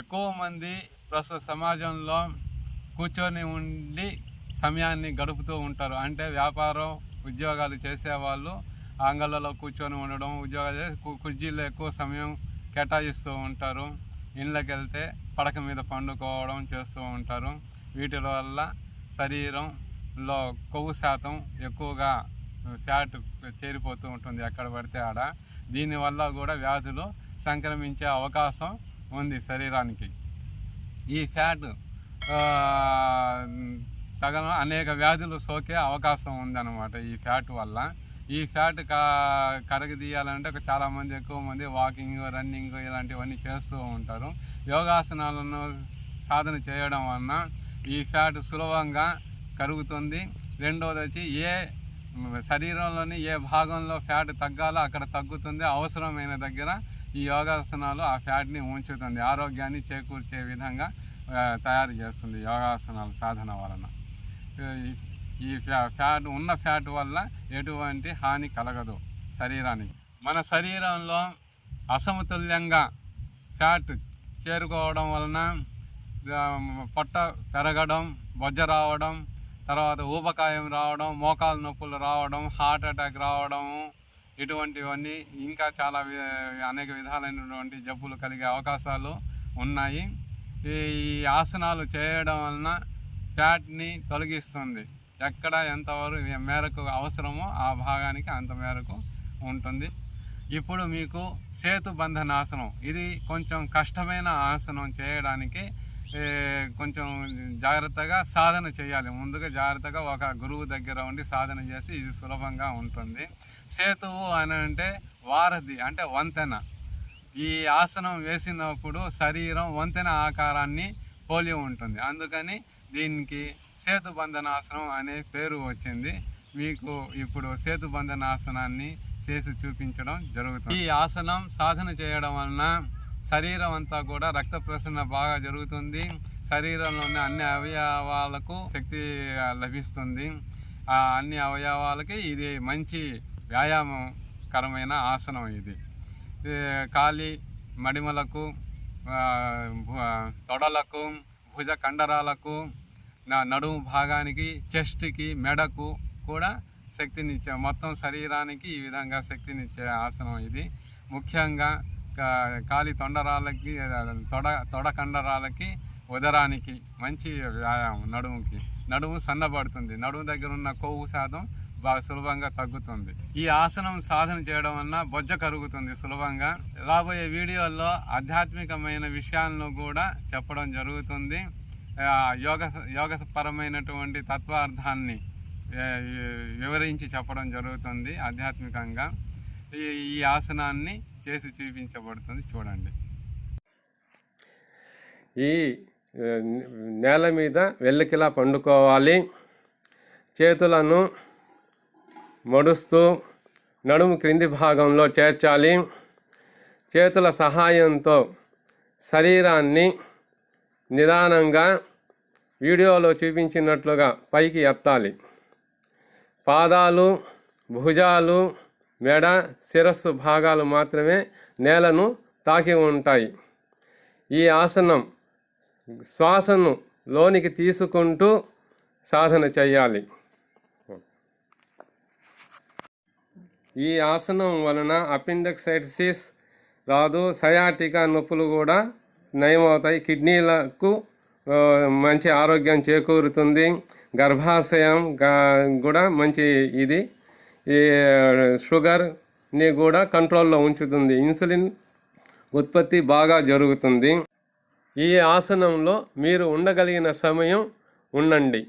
ఎక్కువ మంది ప్రస్తుత సమాజంలో కూర్చొని ఉండి సమయాన్ని గడుపుతూ ఉంటారు. అంటే వ్యాపారం ఉద్యోగాలు చేసేవాళ్ళు ఆంగ్లలో కూర్చొని ఉండడం ఉద్యోగాలు చేసి కుర్చీలో ఎక్కువ సమయం కేటాయిస్తూ ఉంటారు. ఇళ్ళకి వెళ్తే పడక మీద పండుకోవడం చేస్తూ ఉంటారు. వీటి వల్ల శరీరంలో కొవ్వు శాతం ఎక్కువగా ఫ్యాట్ చేరిపోతూ ఉంటుంది ఎక్కడ పడితే ఆడ. దీనివల్ల కూడా వ్యాధులు సంక్రమించే అవకాశం ఉంది శరీరానికి. ఈ ఫ్యాట్ తగన అనేక వ్యాధులు సోకే అవకాశం ఉందన్నమాట ఈ ఫ్యాట్ వల్ల. ఈ ఫ్యాట్ కా కరగదీయాలంటే చాలామంది ఎక్కువ మంది వాకింగ్ రన్నింగ్ ఇలాంటివన్నీ చేస్తూ ఉంటారు. యోగాసనాలను సాధన చేయడం వలన ఈ ఫ్యాట్ సులభంగా కరుగుతుంది. రెండోది వచ్చి ఏ శరీరంలోని ఏ భాగంలో ఫ్యాట్ తగ్గాలో అక్కడ తగ్గుతుంది. అవసరమైన దగ్గర ఈ యోగాసనాలు ఆ ఫ్యాట్ని ఉంచుతుంది ఆరోగ్యాన్ని చేకూర్చే విధంగా తయారు చేస్తుంది యోగాసనాల సాధన వలన. ఈ- ఫ్యాట్ ఉన్న ఫ్యాట్ వల్ల ఎటువంటి హాని కలగదు శరీరానికి. మన శరీరంలో అసమతుల్యంగా ఫ్యాట్ చేరుకోవడం వలన పొట్ట పెరగడం బొజ్జ రావడం తర్వాత ఊబకాయం రావడం మోకాలు నొప్పులు రావడం హార్ట్ అటాక్ రావడం ఇటువంటివన్నీ ఇంకా చాలా వి- అనేక విధాలైనటువంటి జబ్బులు కలిగే అవకాశాలు ఉన్నాయి. ఈ ఆసనాలు చేయడం వలన ఫ్యాట్ని తొలగిస్తుంది. ఎక్కడ ఎంతవరకు మేరకు అవసరమో ఆ భాగానికి అంత మేరకు ఉంటుంది. ఇప్పుడు మీకు సేతు బంధనాసనం ఇది కొంచెం కష్టమైన ఆసనం చేయడానికి కొంచెం జాగ్రత్తగా సాధన చేయాలి. ముందుగా జాగ్రత్తగా ఒక గురువు దగ్గర ఉండి సాధన చేసి ఇది సులభంగా ఉంటుంది. సేతువు అని అంటే వారధి అంటే వంతెన. ఈ ఆసనం వేసినప్పుడు శరీరం వంతెన ఆకారాన్ని పోలి ఉంటుంది. అందుకని దీనికి సేతుబంధనాసనం అనే పేరు వచ్చింది. మీకు ఇప్పుడు సేతుబంధనాసనాన్ని చేసి చూపించడం జరుగుతుంది. ఈ ఆసనం సాధన చేయడం వలన శరీరం అంతా కూడా రక్త ప్రసరణ బాగా జరుగుతుంది. శరీరంలోని అన్ని అవయవాలకు శక్తి లభిస్తుంది. ఆ అన్ని అవయవాలకి ఇది మంచి వ్యాయామకరమైన ఆసనం ఇది. కాలి మడిమలకు తొడలకు భుజ కండరాలకు నా నడుము భాగానికి చెస్ట్కి మెడకు కూడా శక్తినిచ్చే మొత్తం శరీరానికి ఈ విధంగా శక్తినిచ్చే ఆసనం ఇది. ముఖ్యంగా కాలి తొండరాలకి తొడ తొడ కండరాలకి ఉదరానికి మంచి వ్యాయామం నడుముకి. నడుము సన్నబడుతుంది. నడుము దగ్గర ఉన్న కొవ్వు శాతం బాగా సులభంగా తగ్గుతుంది. ఈ ఆసనం సాధన చేయడం వలన బొజ్జ కరుగుతుంది సులభంగా. రాబోయే వీడియోల్లో ఆధ్యాత్మికమైన విషయాలను కూడా చెప్పడం జరుగుతుంది. యోగ యోగపరమైనటువంటి తత్వార్థాన్ని వివరించి చెప్పడం జరుగుతుంది ఆధ్యాత్మికంగా. ఈ ఆసనాన్ని చేసి చూపించబడుతుంది చూడండి. ఈ నేల మీద వెల్లకిలా పండుకోవాలి. చేతులను మడుస్తూ నడుము క్రింది భాగంలో చేర్చాలి. చేతుల సహాయంతో శరీరాన్ని నిదానంగా వీడియోలో చూపించినట్లుగా పైకి ఎత్తాలి. పాదాలు భుజాలు మెడ శిరస్సు భాగాలు మాత్రమే నేలను తాకి ఉంటాయి. ఈ ఆసనం శ్వాసను లోనికి తీసుకుంటూ సాధన చేయాలి. ఈ ఆసనం వలన అపెండిక్సైటిసిస్ రాదు సయాటికా నొప్పులు కూడా నయమవుతాయి. కిడ్నీలకు మంచి ఆరోగ్యం చేకూరుతుంది. గర్భాశయం కూడా మంచి ఇది. షుగర్ని కూడా కంట్రోల్లో ఉంచుతుంది. ఇన్సులిన్ ఉత్పత్తి బాగా జరుగుతుంది. ఈ ఆసనంలో మీరు ఉండగలిగిన సమయం ఉండండి.